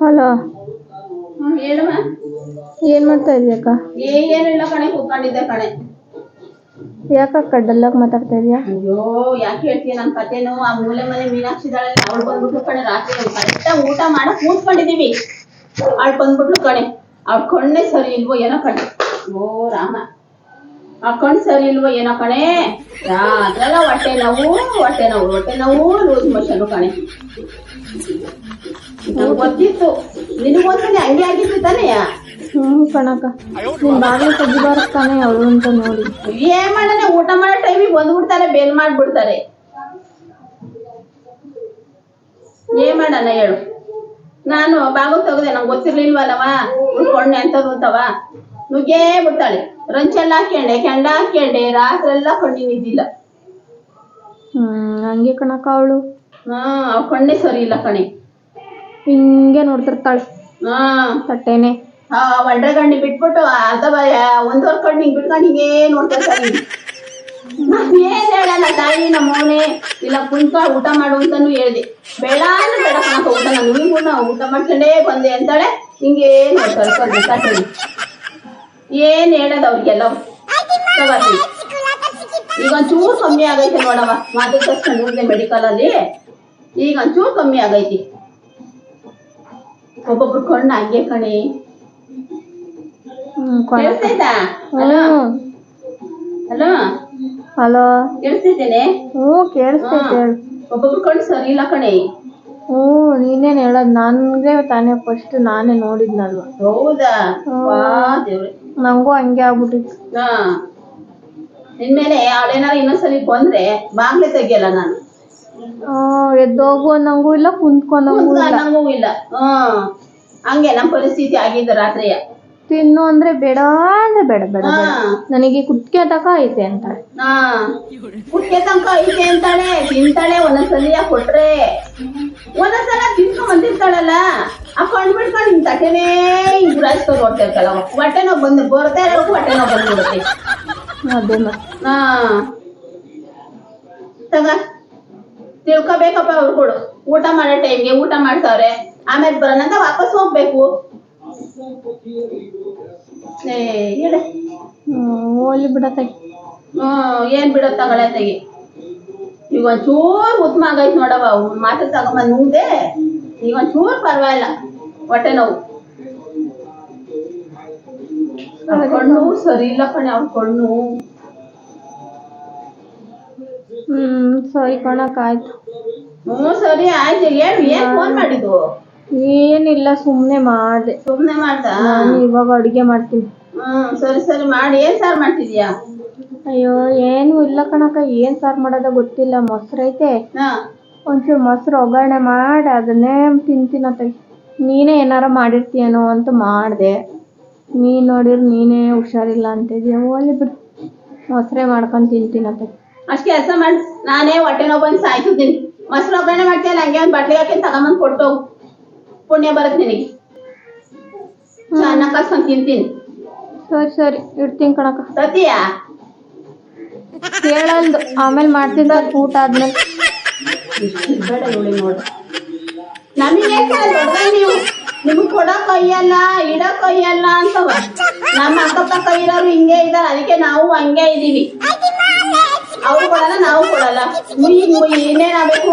Hello? ಏನ್ ಮಾಡ್ತಾ ಇದೀಯಕ್ಕ ಏನಿಲ್ಲ ಕಣೆ ಕೂತ್ಕೊಂಡಿದ್ದೆ ಕಣೆ. ಯಾಕಕ್ಕ ಡಲ್ಲಾಗ್ ಮಾತಾಡ್ತಾ ಇದೀಯಾ? ಅಯ್ಯೋ ಯಾಕೆ ಹೇಳ್ತೀಯ ನನ್ ಕತೆನು? ಆ ಮೂಲೆ ಮನೆ ಮೀನಾಕ್ಷಿ ಇದ್ದಾಳೆ ಅವಳು ಬಂದ್ಬಿಟ್ಲು ಕಣೆ ರಾತ್ರಿ ಕರೆಕ್ಟಾಗಿ ಊಟ ಮಾಡಕ್ ಕೂತ್ಕೊಂಡಿದೀವಿ ಅವಳು ಬಂದ್ಬಿಟ್ಲು ಕಣೆ. ಅವ್ಳ ಕಣ್ಣೇ ಸರಿ ಇಲ್ವೋ ಏನೋ ಕಣೆ. ಓ ರಾಮ. ಆ ಕಣ್ ಸರಿ ಇಲ್ವೋ ಏನೋ ಕಣೆ? ರಾತ್ರೆಲ್ಲ ಹೊಟ್ಟೆ ನೋವು ಹೊಟ್ಟೆ ನೋವು ಹೊಟ್ಟೆ ನೋವು ಲೂಸ್ ಮೋಷನ್ ಕಣೆ. ನಂಗೆ ಗೊತ್ತಿತ್ತು. ನಿನಗೊಂದ್ಸಲಿ ಹಂಗೆ ಆಗಿತ್ತು ತಾನೇ? ಹ್ಮ್ ಕಣಕ ನಿನ್ ಬಾಗಿಲು ತೆಗಿ ತಾನೆ ಅವಳು ಅಂತ ನೋಡಿ. ಏ ಮಾಡೋಣ ಊಟ ಮಾಡೋ ಟೈಮಿಗೆ ಬಂದ್ಬಿಡ್ತಾರೆ ಬೇಲ್ ಮಾಡ್ಬಿಡ್ತಾರೆ. ಏ ಮಾಡೋಣ ಹೇಳು? ನಾನು ಬಾಗಿಲು ತೆಗ್ದೆ ನಂಗೆ ಗೊತ್ತಿರ್ಲಿಲ್ವಲ್ಲವಾ? ಉಳ್ಕೊಂಡೆ ಅಂತದ್ದು ಅಂತವ? ನುಗ್ಗೇ ಬಿಡ್ತಾಳೆ. ರಂಚೆಲ್ಲ ಹಾಕೊಂಡೆ ಕೆಂಡ ಹಾಕ್ಯಂಡೆ ರಾತ್ರಿ ಎಲ್ಲ ಕಣ್ಣಿಗೆ ಹ್ಮ್ ಹಂಗೆ ಕಣಕ್ಕ ಅವಳು. ಹಾ ಅವ್ ಕಣ್ಣೆ ಸರಿ ಇಲ್ಲ ಕಣೆ. ಹಿಂಗೆ ನೋಡ್ತಿರ್ತಾಳೆ. ಹಾ. ತಟ್ಟೆನೆ. ಆ ಒಂಡ್ರೆ ಗಂಡಿ ಬಿಟ್ಬಿಟ್ಟು ಅರ್ಧ ಒಂದೂವರೆ ಕಣ್ಣು ಹಿಂಗ್ ಬಿಟ್ಕೊಂಡು ಹಿಂಗೇ ನೋಡ್ತಾ ಇರ್ತಾಳೆ ನಾನ್ ಏನ್ ಹೇಳಲ್ಲ ತಾಯಿ ನಮ್ಮ ಮೋನೆ ಇಲ್ಲ ಕುಂತ ಊಟ ಮಾಡು ಅಂತಾನು ಹೇಳ್ದೆ. ಬೇಡ ಅಂದ್ರೆ ಬೇಡ ಕಣಕ ಊಟ ನಾನು ಊಟ ಮಾಡ್ಕೊಂಡೇ ಬಂದೆ ಅಂತಾಳೆ. ಹಿಂಗೇ ನೋಡ್ತಾರೆ ಸರಿ ತಟ್ಟೆಲಿ ಏನ್ ಹೇಳದ ಅವ್ರಿಗೆಲ್ಲ ಈಗ ಒಂಚೂರು ಕಮ್ಮಿ ಆಗೈತೆ ನೋಡವ ಮಾತು ಕಷ್ಟ ನೋಡಿದೆ ಮೆಡಿಕಲ್ ಅಲ್ಲಿ. ಈಗ ಒಂಚೂರು ಕಮ್ಮಿ ಆಗೈತಿ. ಒಬ್ಬೊಬ್ರು ಕಣ್ಣು ಹಂಗೆ ಕಣಿ. ಕಣಕ್ಕ ಹಲೋ? ಹಲೋ? ಹಲೋ? ಕೇಳಿಸ್ತಿದ್ದೇನೆ? ಹ್ಞೂ ಕೇಳಿಸ್ತೈತೆ ಒಬ್ಬೊಬ್ರು ಕಣ್ಣು ಸರಿ ಇಲ್ಲ ಕಣೆ. ಹ್ಞೂ ನೀನೇನ್ ಹೇಳೋದ್? ನನ್ಗೆ ತಾನೇ ಫಸ್ಟ್ ನಾನೇ ನೋಡಿದ್ನಲ್ವ? ಹೌದಾ? ವಾ ದೇವ್ರೆ. ನಂಗೂ ಹಂಗೆ ಆಗ್ಬಿಟ್ಟಿತ್ತು. ಹಾ. ನಿನ್ಮೇಲೆ ಅವಳೇನಾರ ಇನ್ನೊಂದ್ಸಲಿ ಬಂದ್ರೆ ಬಾಗ್ಲೆ ತೆಗಿಯಲ್ಲ ನಾನು. ಹ್ಮ್ ಎದ್ದೋಗು ಅನ್ನಂಗೂ ಇಲ್ಲ ಕುಂತ್ಕೊಂಡು ಕೂತ್ಕೊ ಇಲ್ಲ. ಅನ್ನಂಗೂ ಇಲ್ಲ. ಹ್ಮ್ ಹಂಗೆ ನಮ್ ಪರಿಸ್ಥಿತಿ ಆಗಿದ್ದು ರಾತ್ರಿಯ ತಿನ್ನು ಅಂದ್ರೆ ಬೇಡ ಅಂದ್ರೆ ಬೇಡ ಬೇಡ ಹಾ. ಬೇಡ. ನನಗೆ ಕುಟ್ಕೆ ತಕ ಐತೆ ಅಂತ ಹಾ. ಕುಟ್ಕೆ ತನಕ ಐತೆ ಅಂತಾಳೆ ತಿಂತಾಳೆ ಒಂದೊಂದ್ಸಲಿ ಕೊಟ್ರೆ. ಒಂದೊಂದ್ಸಲ ತಿನ್ಕೊಂಡ್ ಬಂದಿರ್ತಾಳಲ್ಲ. ಆ ನಿಮ್ ತಟ್ಟೆನೇ ಹಿಂಗ್ ಗುರಾಯಿಸ್ಕೊಂಡು ಹೊಟ್ಟೆ ಹೊಟ್ಟೆ ನೋವು ಬಂದು ಬರ್ತಾ ಇರೋದು ಹೊಟ್ಟೆ ನೋವು ಬಂದ್ಬಿಡುತ್ತೆ. ಅದೇ ಮತ್ತೆ ಹಾ. ತಗ ತಿಳ್ಕೊಬೇಕಪ್ಪ ಕೊಡು. ಊಟ ಮಾಡೋ ಟೈಮ್ಗೆ ಊಟ ಮಾಡ್ತಾವ್ರೆ. ಆಮೇಲೆ ಬರೋಣ ಅಂತ ವಾಪಸ್ ಹೋಗ್ಬೇಕು. ಏ ಹೇಳೆ. ಓಲಿ ಬಿಡತ್ತೆ ಹ್ಮ್ ಏನ್ ಬಿಡೋ ತಗೊಳ ತೆಗಿ ಈಗ ಒಂಚೂರು ಉತ್ತಮ ಆಗೈತ್ ನೋಡವ ಮಾತ್ರ ತಗೊಂಬಂದ್ ಮುಂದೆ ಈಗ ಒಂಚೂರು ಪರವಾಗಿಲ್ಲ. ಹೊಟ್ಟೆ ನೋವು. ಕಣ್ಣು ಸರಿ ಇಲ್ಲ ಕಣೆ ಅವ್ರ ಕಣ್ಣು. ಹ್ಮ್ ಸರಿ ಕಣಕ್ ಆಯ್ತು. ಹ್ಞೂ ಸರಿ ಆಯ್ತು. ಏನು ಏನ್ ಫೋನ್ ಮಾಡಿದ್ದು? ಏನಿಲ್ಲ ಸುಮ್ನೆ ಮಾಡ್ದೆ. ಸುಮ್ನೆ ಮಾಡ್ದ? ನಾನು ಇವಾಗ ಅಡಿಗೆ ಮಾಡ್ತೀನಿ. ಹ್ಮ್ ಸರಿ ಸರಿ ಮಾಡಿ. ಏನ್ ಸಾರ್ ಮಾಡ್ತಿದ್ಯಾ? ಅಯ್ಯೋ ಏನು ಇಲ್ಲ ಕಣಕ್ಕ. ಏನ್ ಸಾರ್ ಮಾಡೋದ ಗೊತ್ತಿಲ್ಲ. ಮೊಸರೈತೆ ಹಾ. ಒಂಚೂರು ಮೊಸರು ಒಗ್ಗರಣೆ ಮಾಡಿ ಅದನ್ನೇ ತಿಂತೀನತ್ತೆ ನೀನೇ ಏನಾರ ಮಾಡಿರ್ತೀಯೇನೋ ಅಂತ ಮಾಡಿದೆ. ನೀನು ನೋಡಿರ್ ನೀನೇ ಹುಷಾರಿಲ್ಲ ಅಂತಿದ್ಯ? ಹೋಗ್ಲಿ ಬಿಡು. ಮೊಸರೇ ಮಾಡ್ಕೊಂಡು ತಿಂತೀನಪ್ಪ ಅಷ್ಟ್ ಕೆಲಸ ಮಾಡಿ. ನಾನೇ ಹೊಟ್ಟೆ ನೋವು ಬಂದು ಸಾಯ್ತಿದ್ದೀನಿ. ಮೊಸರು ಒಬ್ಬನೇ ಮಾಡ್ತೀಯಲ್ಲ ಹಂಗೆ ಒಂದು ಬಟ್ಟೆ ಹಾಕಿ ತಗೊಂಬಂದು ಕೊಟ್ಟು. ಪುಣ್ಯ ಬರುತ್ತೆ ನಿನಗೆ. ಅನ್ನ ಕಸ್ಕೊಂಡು ತಿಂತೀನಿ. ಸರಿ ಸರಿ. ಇಡ್ತೀನಿ ಕಣಕ್ಕ. ಸತಿಯಾ? ಕೇಳಲ್ದು. ಆಮೇಲೆ ಮಾಡ್ತಿದ್ದ ಊಟ ಆದ್ಮೇಲೆ. ಬೇಡ ನೋಡು. ನಮಗೆ ನೀವು ನಿಮ್ಗೆ ಕೊಡಕ್ ಕೈಯಲ್ಲ ಇಡಕ್ ಕೈಯಲ್ಲ ಅಂತವ. ನಮ್ಮ ಅಕ್ಕಪಕ್ಕ ಇರೋರು ಹಿಂಗೆ ಇದಾರೆ ಅದಕ್ಕೆ ನಾವು ಹಂಗೆ ಇದೀವಿ ಅವ್ರು ಕೊಡಲ್ಲ ನಾವು ಕೊಡಲ್ಲ. ಮುಯಿ ಮುಯಿ ಇನ್ನೇನಾಗಬೇಕು